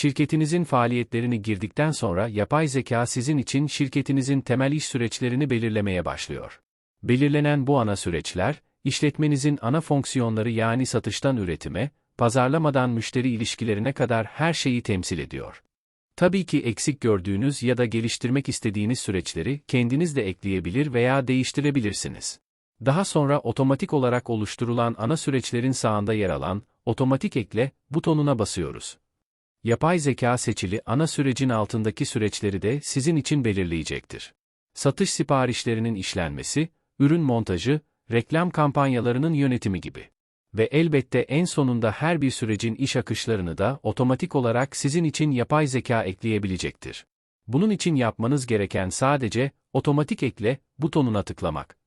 Şirketinizin faaliyetlerini girdikten sonra yapay zeka sizin için şirketinizin temel iş süreçlerini belirlemeye başlıyor. Belirlenen bu ana süreçler, işletmenizin ana fonksiyonları yani satıştan üretime, pazarlamadan müşteri ilişkilerine kadar her şeyi temsil ediyor. Tabii ki eksik gördüğünüz ya da geliştirmek istediğiniz süreçleri kendiniz de ekleyebilir veya değiştirebilirsiniz. Daha sonra otomatik olarak oluşturulan ana süreçlerin sağında yer alan otomatik ekle butonuna basıyoruz. Yapay zeka seçili ana sürecin altındaki süreçleri de sizin için belirleyecektir. Satış siparişlerinin işlenmesi, ürün montajı, reklam kampanyalarının yönetimi gibi. Ve elbette en sonunda her bir sürecin iş akışlarını da otomatik olarak sizin için yapay zeka ekleyebilecektir. Bunun için yapmanız gereken sadece otomatik ekle butonuna tıklamak.